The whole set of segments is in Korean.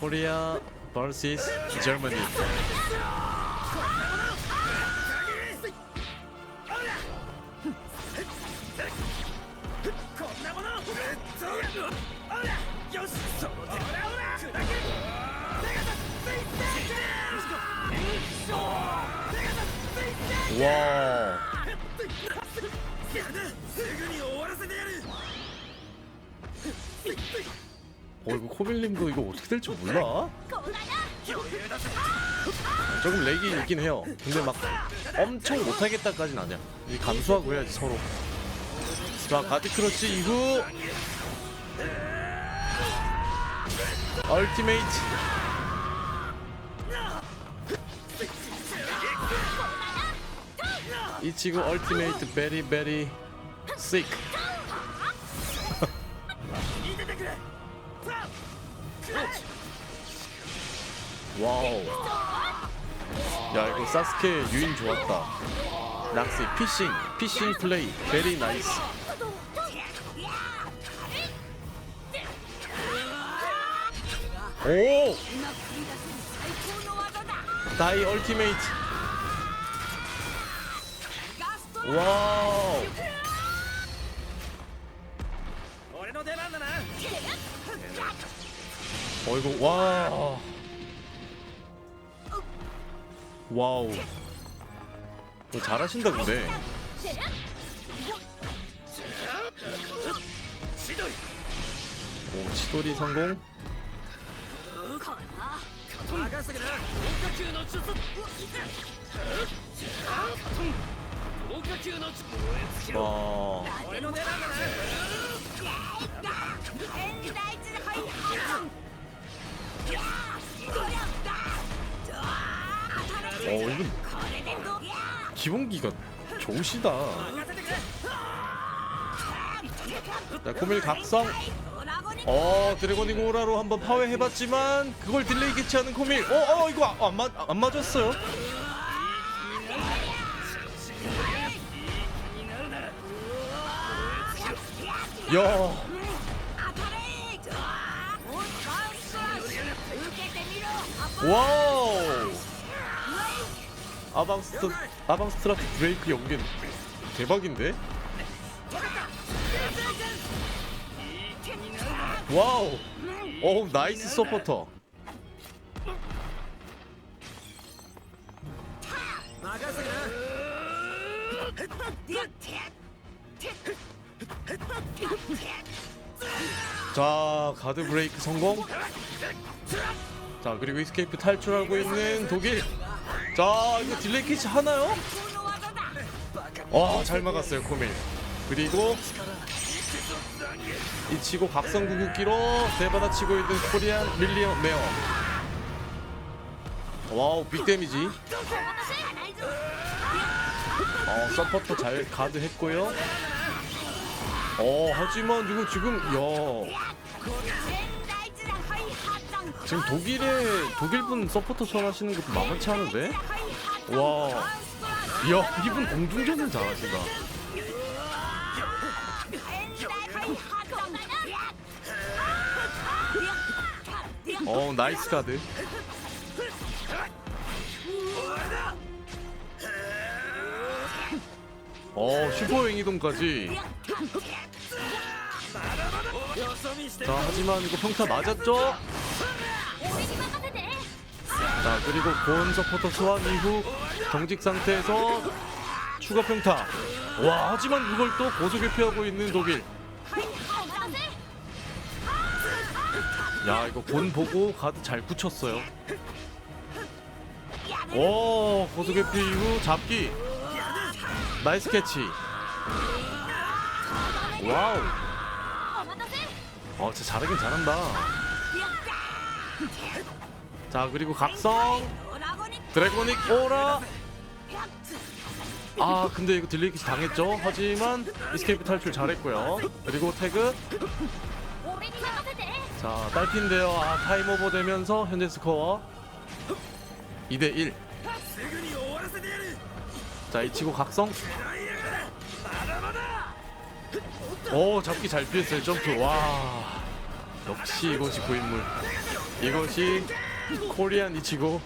코리아 vs Germany. 와. 어 이거 코빌님도 이거 어떻게 될지 몰라? 조금 렉이 있긴 해요. 근데 막 엄청 못하겠다까진 아니야. 이 감수하고 해야지 서로. 자 가드 크러치 이후 얼티메이트 이치고 얼티메이트 베리 베리 식 와우. 야 이거 사스케 유인 좋았다. 락스 피싱 피싱 플레이. 베리 나이스 오! 다이 얼티메이트. 와우. 어이구 와. 와우. 잘하신다 근데. 오 치돌이 성공? 와. 어, 어, 이건 기본기가 좋으시다. 자 고밀 각성. 어 드래곤이 고라로 한번 파괴해봤지만 그걸 딜레이 캐치하는 코밀. 어어 어, 이거 아, 안, 맞, 안 맞았어요. 야. 와! 아담스트 아담스트랑 드레이크 연기는 대박인데? 와우! 어, 오 나이스 서포터. 자 가드 브레이크 성공. 자 그리고 이스케이프 탈출하고 있는 독일. 자 이거 딜레이 캐치 하나요? 와잘 막았어요 코밀. 그리고 이 치고 각성 궁극기로 대받아치고 있는 코리안 밀리어 메어. 와우 빅 데미지. 어 서포터 잘 가드 했고요. 어 하지만 이거 지금 야 지금 독일에 독일분 서포터 전하시는 것도 만만치 않은데? 와, 야 이분 공중전을 잘하시다. 어 나이스 가드. 어 슈퍼 윙이동까지. 자 하지만 이거 평타 맞았죠? 자 그리고 고온 서포터 소환 이후 경직 상태에서 추가 평타. 와 하지만 그걸 또 고속에 피하고 있는 독일. 야 이거 곤 보고 가드 잘 붙였어요. 오 고속에 피 이후 잡기. 나이스 캐치. 와우. 어 진짜 잘하긴 잘한다 자 그리고 각성. 드래곤닉 오라. 아 근데 이거 딜리기 당했죠? 하지만 이스케이프 탈출 잘했고요. 그리고 태그. 자 딸핀데요. 아 타임 오버 되면서 현재 스코어 2대1 자 이치고 각성. 오 잡기 잘 피했어요 점프. 와 역시 이것이 고인물. 이것이 코리안 이치고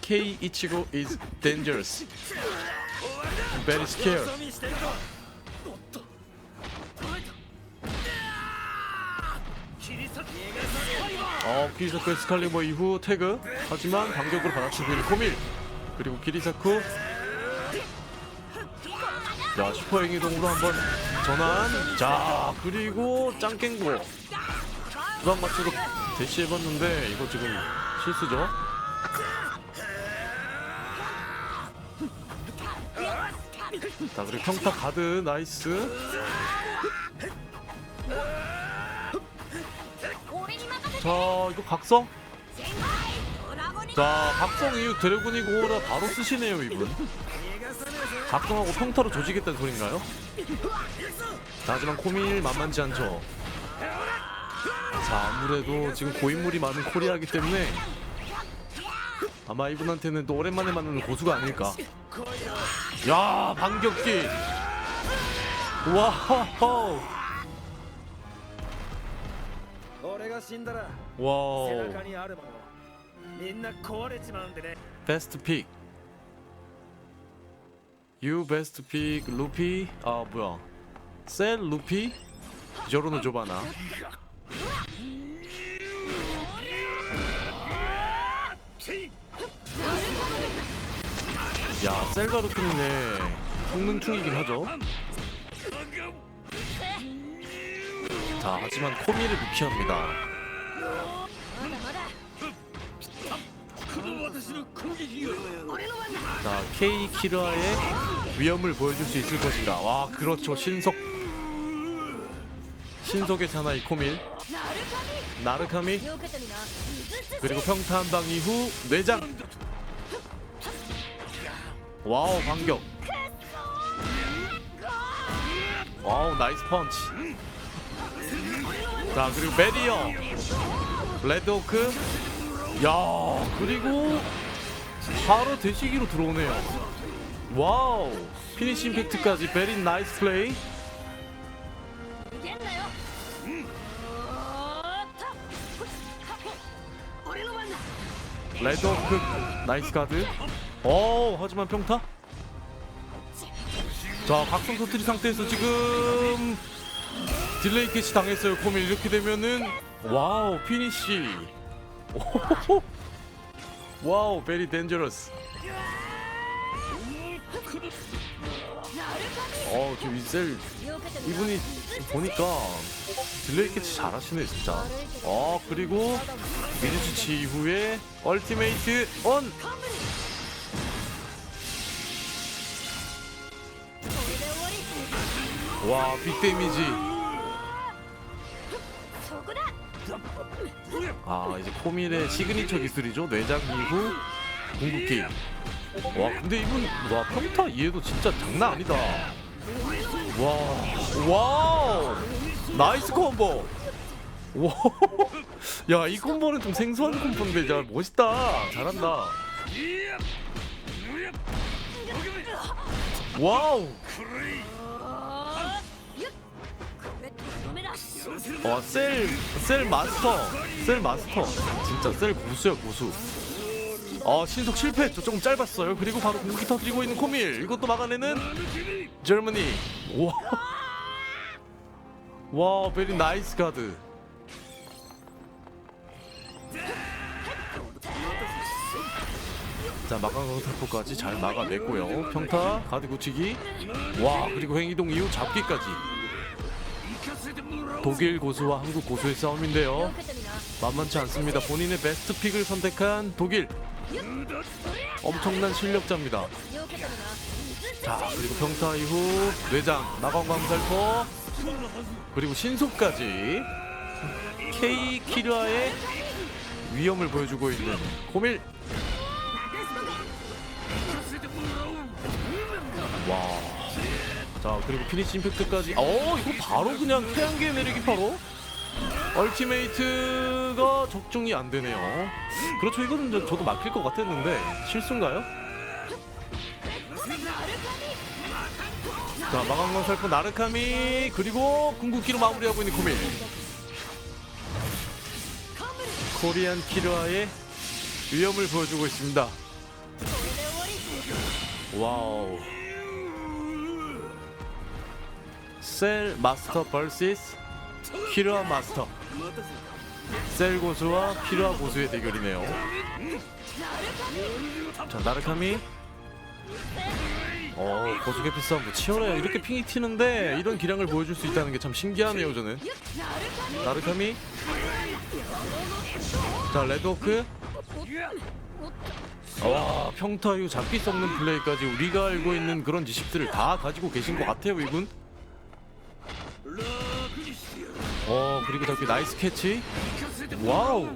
K 이치고 is dangerous. Very scared. 어, 기리사쿠 에스칼리버 이후 태그. 하지만 반격으로 받아치고 있 코밀. 그리고 기리사쿠. 자 슈퍼 행위동으로 한번 전환. 자 그리고 짱깽고. 부담 맞추고 대시해봤는데 이거 지금 실수죠? 자 그리고 평타 가드 나이스 자 이거 각성 자 각성 이후 드래곤이고라 바로 쓰시네요 이분 각성하고 평타로 조지겠다는 소린가요? 자 하지만 코밀 만만치 않죠 자 아무래도 지금 고인물이 많은 코리아기 때문에 아마 이분한테는 또 오랜만에 만나는 고수가 아닐까. 야 반격기. 와우 와우. 베스트 픽 유 베스트 픽 루피. 아 뭐야. 셀 루피? 조로노 조바나. 야 셀바르크님의 성능충이긴 하죠? 자 하지만 코미를 무키합니다. 자 K 키라의 위험을 보여줄 수 있을 것인가 와 그렇죠. 신속 신속의 사나이 코밀. 나르카미. 그리고 평타 한 방 이후 뇌장. 와우 반격. 와우 나이스 펀치. 자 그리고 메디어. 레드호크. 야 그리고 바로 대시기로 들어오네요. 와우 피니시 임팩트까지. 베린 나이스 플레이. 레드오크 나이스 가드. 어 하지만 평타? 자 각성 터트리 상태에서 지금 딜레이 캐치 당했어요. 코밀 이렇게 되면은 와우 피니쉬. 오호호. 와우 베리 덴저러스 어우 저 이셀 이분이 보니까 딜레이캐치 잘하시네 진짜. 어 그리고 미드치치 이후에 얼티메이트 온! 와 빅데미지. 아 이제 코밀의 시그니처 기술이죠? 뇌작 이후 궁극기 와 근데 이분 와 컴퓨터 이해도 진짜 장난 아니다. 와 와우! 나이스 콤보! 와야이 콤보는 좀 생소한 콤보인데 야 멋있다. 잘한다. 와우! 와셀셀 마스터. 셀 마스터. 진짜 셀 고수야 고수. 아 신속 실패했죠. 조금 짧았어요. 그리고 바로 공기 터뜨리고 있는 코밀. 이것도 막아내는 젊은이. 와. 와, 베리 나이스 가드. 자, 마강강 탈포까지 잘 막아냈고요. 평타, 가드 굳히기 와, 그리고 행이동 이후 잡기까지. 독일 고수와 한국 고수의 싸움인데요. 만만치 않습니다. 본인의 베스트 픽을 선택한 독일. 엄청난 실력자입니다. 자 그리고 병타 이후 뇌장 나광광살포 그리고 신속까지 K 키라의 위험을 보여주고 있는 고밀 와. 자 그리고 피니시 임팩트까지 어 이거 바로 그냥 태양계 매력이 바로 얼티메이트 밸런스가 적중이 안 되네요. 그렇죠. 이거는 저도 막힐 것 같았는데 실수인가요? 자, 마강강 살포 나르카미 그리고 궁극기로 마무리하고 있는 고민. 코리안 키르아의 위험을 보여주고 있습니다. 와우. 셀 마스터 vs 키르아 마스터. 셀 고수와 피라 고수의 대결이네요. 자 나르카미. 어 고수 개피 싸움도 뭐 치열해요. 이렇게 핑이 튀는데 이런 기량을 보여줄 수 있다는 게 참 신기하네요 저는. 나르카미. 자 레드호크. 어, 와 평타 이후 잡기 썩는 플레이까지 우리가 알고 있는 그런 지식들을 다 가지고 계신 것 같아요 이분. 어 그리고 저기 나이스 캐치 와우.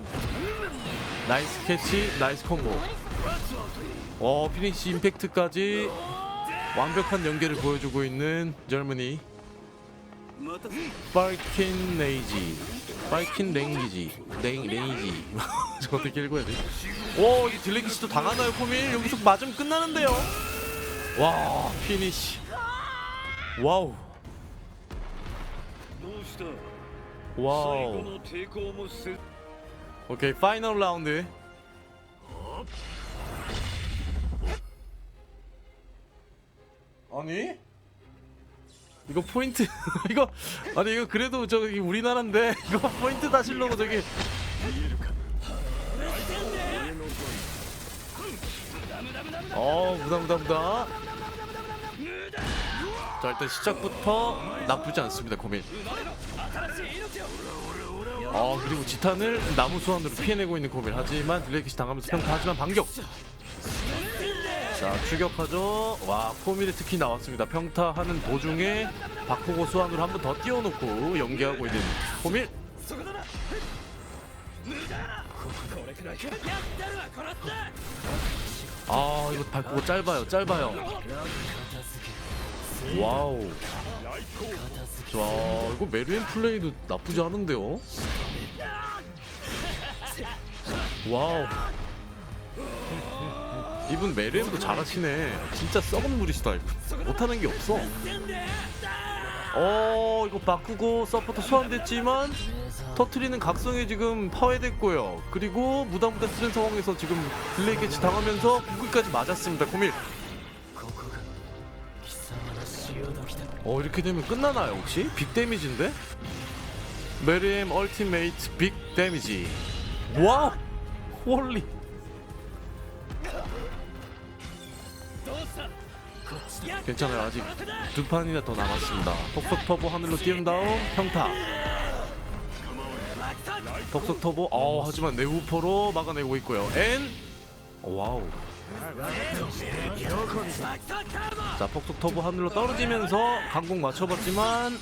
나이스 캐치, 나이스 콤보. 어 피니시 임팩트까지 완벽한 연계를 보여주고 있는 젊은이. 파이킨 레이지. 파이킨 랭기지. 랭 레이지. 저 어떻게 읽어야 돼? 오, 이 딜레기시도 당하나요, 코밀? 여기서 맞으면 끝나는데요. 와, 피니시. 와우. どうした最 와우. 後の抵抗もせ 오케이, 파이널 라운드. 아니? 이거 포인트 이거 아니 이거 그래도 저기 우리나라인데 이거 포인트 다시려고 저기 어 무다 무다 무다 자 일단 시작부터 나쁘지 않습니다 고민 어 그리고 지탄을 나무 수환으로 피해내고 있는 코밀 하지만 딜레이킷이 당하면서 평타하지만 반격. 자 추격하죠. 와 코밀이 특히 나왔습니다. 평타하는 도중에 박호고 수환으로 한 번 더 띄워놓고 연계하고 있는 코밀. 아 이거 발코고 짧아요 짧아요. 와우. 자 이거 메르엔 플레이도 나쁘지 않은데요? 와우. 이분 메르엔도 잘하시네. 진짜 썩은 물이시다 이분 못하는 게 없어. 어 이거 바꾸고 서포터 소환됐지만 터트리는 각성이 지금 파괴됐고요. 그리고 무다무다 쓰는 상황에서 지금 딜레이 캐치 당하면서 구글까지 맞았습니다 코밀. 어 이렇게 되면 끝나나요 혹시? 빅 데미지인데? 메리엠 얼티메이트 빅 데미지. 와우 홀리. 괜찮아요. 아직 두 판이나 더 남았습니다. 톡톡 터보 하늘로 띄운 다음 평타. 톡톡 터보 어 하지만 내우퍼로 막아내고 있고요. 엔 와우. 자 폭속 터보 하늘로 떨어지면서 강공 맞춰봤지만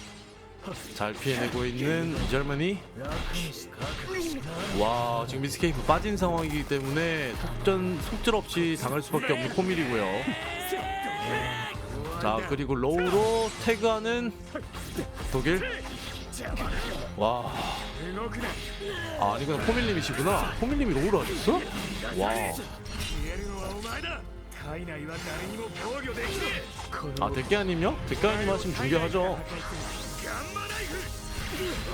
잘 피해내고 있는 이 젊은이 와 지금 미스케이프 빠진 상황이기 때문에 속전 속절 없이 당할 수밖에 없는 코밀이고요 자 그리고 로우로 태그하는 독일 와 아, 아니구나 포밀님이시구나 포밀님이 로우로 하셨어? 와 아, 데끼아님요? 데끼아님 하시면 중계하죠.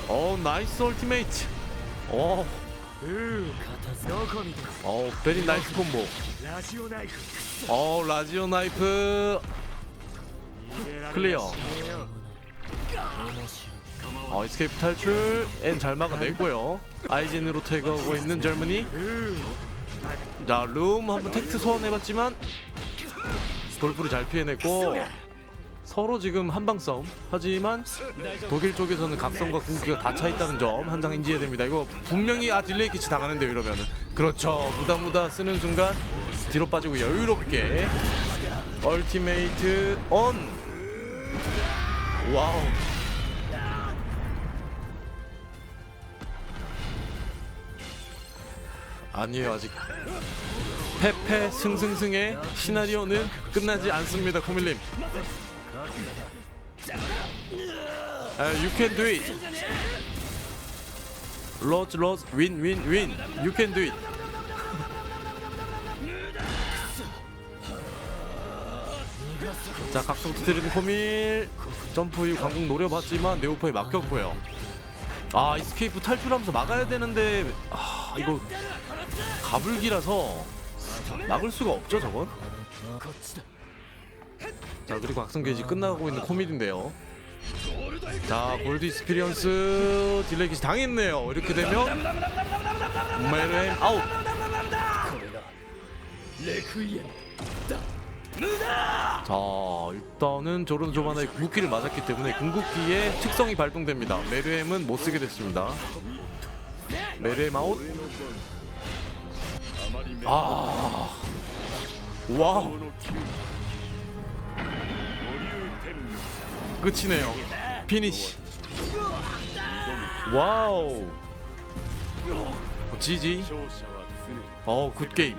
어 나이스 얼티메이트 어 어, 베리 나이스 콤보. 어, 라지오 나이프. 클리어. 어, 이스케이프 탈출. 엔 잘 막아냈고요. 아이젠으로 퇴거하고 있는 젊은이. 자, 룸 한번 텍트 소환해봤지만 돌풀이 잘 피해냈고 서로 지금 한방 싸움. 하지만 독일 쪽에서는 각성과 궁기가 다 차있다는 점 한 장 인지해야 됩니다. 이거 분명히 아 딜레이 키치 당하는데요 이러면은. 그렇죠. 무다무다 쓰는 순간 뒤로 빠지고 여유롭게 얼티메이트 온. 와우. 아니에요 아직. 패패 승승승의 시나리오는 끝나지 않습니다 코밀님 아, you can do it. 로즈 로즈 윈윈윈 you can do it. 자 각성 터뜨리는 코밀. 점프 이후 강공 노려봤지만 네오퍼에 막혔고요. 아 이스케이프 탈출하면서 막아야 되는데 아, 아 이거 가불기라서 막을 수가 없죠 저건. 자 그리고 악성게이지 끝나고 있는 코미디인데요. 자 골드 익스피리언스 딜레이 게이지 당했네요. 이렇게 되면 메르헨 아웃. 자 일단은 조르노 조바나의 궁극기를 맞았기 때문에 궁극기의 특성이 발동됩니다. 메르엠은 못쓰게 됐습니다. 메르엠 아웃. 아 와우. 끝이네요. 피니시. 와우. 지지. 어, 굿 게임.